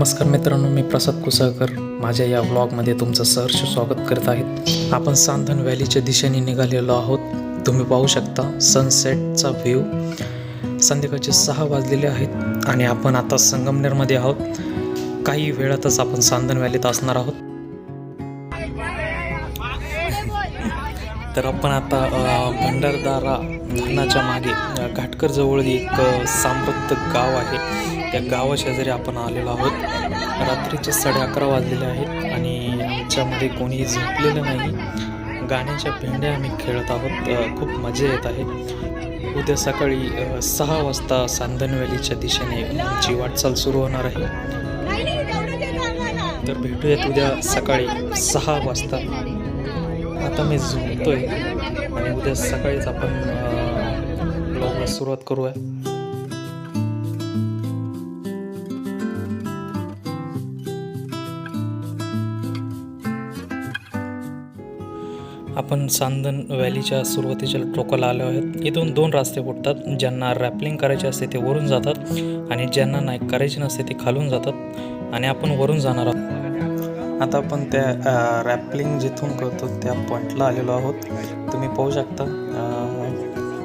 नमस्कार मित्रांनो मी प्रसाद कुसळकर. माझ्या या व्लॉगमध्ये तुमचं सहर्ष स्वागत करत आहेत आपण सांधन व्हॅलीच्या दिशेने निघालेलो आहोत. तुम्ही पाहू शकता सनसेटचा व्ह्यू संध्याकाळचे सहा वाजलेले आहेत आणि आपण आता संगमनेरमध्ये आहोत. काही वेळातच आपण सांधन व्हॅलीत असणार आहोत. तर आपण आता भंडारदारा धरणाच्या मागे घाटकरजवळ एक सामृद्ध गाव आहे. त्या गावाशेजारी आपण आलेलो आहोत. रात्रीचे साडे अकरा वाजलेले आहेत आणि आमच्यामध्ये कोणी झोपलेलं नाही. गाण्याच्या भेंड्या आम्ही खेळत आहोत. खूप मजा येत आहे. उद्या सकाळी सहा वाजता सांदन व्हॅलीच्या दिशेने आमची वाटचाल सुरू होणार आहे. तर भेटूयात उद्या सकाळी सहा वाजता. आता मी झोपतोय आणि उद्या सकाळीच आपण ब्लॉगला सुरुवात करूया. आपण सांदन व्हॅलीच्या सुरुवातीच्या टोकाला आलो आहेत. इथून दोन रस्ते फुटतात ज्यांना रॅपलिंग करायचे असते ते वरून जातात आणि ज्यांना नाही करायचे नसते ते खालून जातात आणि आपण वरून जाणार आहोत. आता आपण त्या रॅपलिंग जिथून करतो त्या पॉईंटला आलेलो आहोत. तुम्ही पाहू शकता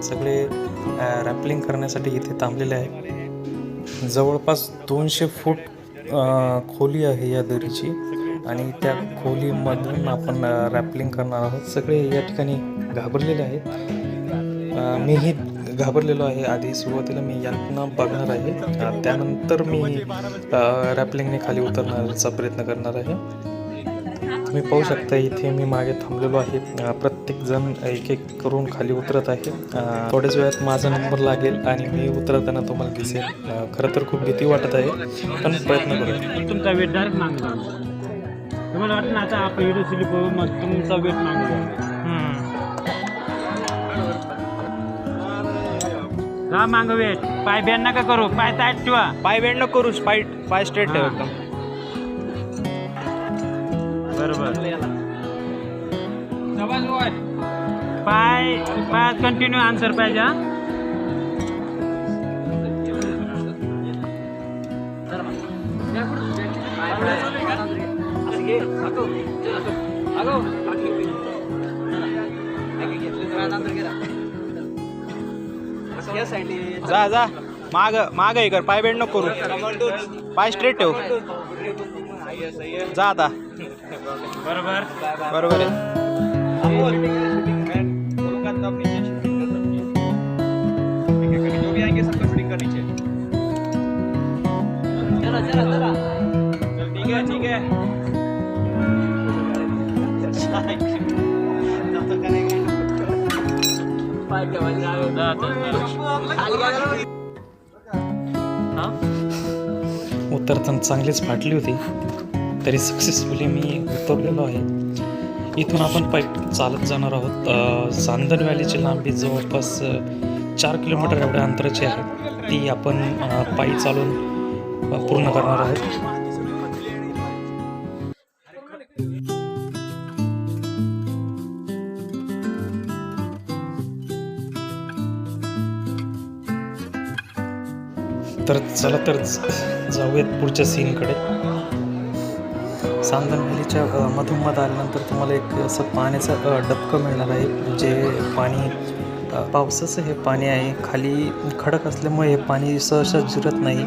सगळे रॅपलिंग करण्यासाठी इथे थांबलेले आहे जवळपास दोनशे फूट खोली आहे या दरीची. आणि त्या खोलीमधून आपण रॅपलिंग करणार आहोत. सगळे या ठिकाणी घाबरलेले आहेत. मीही घाबरलेलो आहे. आधी सुरुवातीला मी यांना बघणार आहे. त्यानंतर मी रॅपलिंगने खाली उतरण्याचा प्रयत्न करणार आहे. तुम्ही पाहू शकता इथे मी मागे थांबलेलो आहे. प्रत्येकजण प्रत्येक जण एक एक करून खाली उतरत आहे. थोड्याच वेळात माझा नंबर लागेल आणि मी उतरताना तुम्हाला दिसेल. खरं तर खूप भीती वाटत आहे पण प्रयत्न करू तुमचा वेट डायरेक्ट तुम्हाला वाटतं ना आता आपण व्हिडिओ स्लिप मग तुमचा वेट मागू का माग वेट पाय बॅन नका करू. पाय टाईट ठेवा. पाय बेंड न करू. पाय पाय स्ट्रेट ठेव हा. एकदम. बरोबर. पाय पाय कंटिन्यू आन्सर पाहिजे जा जा. माग माग हे कर. पाय बेंड न करू. पाय स्ट्रेट ठेव. जा आता. बरोबर. बरोबर आहे. ठीक आहे ठीक आहे उतरताना चांगलीच फाटली होती. तरी सक्सेसफुली मी उतरलेलो आहे. इथून आपण पाईप चालत जाणार आहोत. चांदन सांदन व्हॅलीची लांबी जवळपास चार किलोमीटर एवढ्या अंतराची आहे. ती आपण पायी चालून पूर्ण करणार आहोत. तर चला तर जाऊयात पुढच्या सीनकडे. सांदन व्हॅलीच्या मधोमध आल्यानंतर तुम्हाला एक असं पाण्याचं डबकं मिळणार आहे. जे पाणी पावसाचं हे पाणी आहे. खाली खडक असल्यामुळे हे पाणी सहसा जिरत नाही.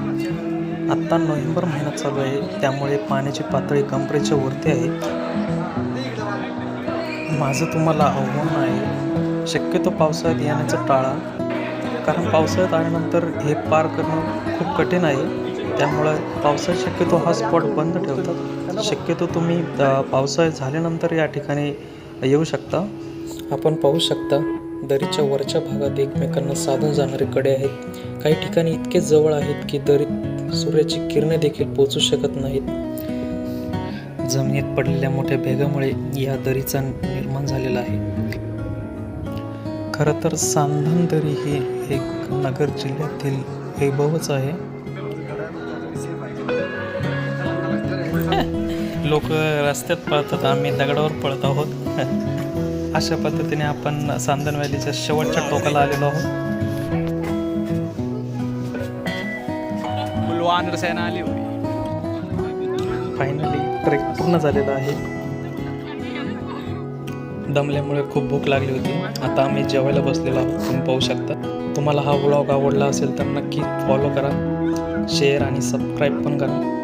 आत्ता नोव्हेंबर महिना चालू आहे. त्यामुळे पाण्याची पातळी कंपरेच्या वरती आहे. माझं तुम्हाला आव्हान आहे. शक्यतो पावसाळ्यात येण्याचं टाळा. कारण पावसाळ्यात आल्यानंतर हे पार करणं खूप कठीण आहे. त्यामुळं पावसाळ्यात शक्यतो हा स्पॉट बंद ठेवतात. शक्यतो तुम्ही पावसाळ्यात झाल्यानंतर या ठिकाणी येऊ शकता. आपण पाहू शकता दरीच्या वरच्या भागात एकमेकांना साधून जाणारे कडे आहेत. काही ठिकाणी इतके जवळ आहेत की दरीत सूर्याची किरणे देखील पोचू शकत नाहीत. जमिनीत पडलेल्या मोठ्या भेगामुळे या दरीचा निर्माण झालेला आहे. खरं तर सांधन दरी ही एक नगर जिल्ह्यातील वैभवच आहे. लोक रस्त्यात पळतात आम्ही दगडावर पळत आहोत. अशा पद्धतीने आपण सांदन व्हॅलीच्या शेवटच्या टोकाला आलेलो आहोत. सेना आली फायनली ट्रेक पूर्ण झालेला आहे. दमल्यामुळे खूप भूक लागली होती. आता आम्ही जेवायला बसलेलो आहोत. तुम्ही पाहू शकता. तुम्हाला हा व्लॉग आवडला असेल तर नक्की फॉलो करा. शेअर आणि सबस्क्राईब पण करा.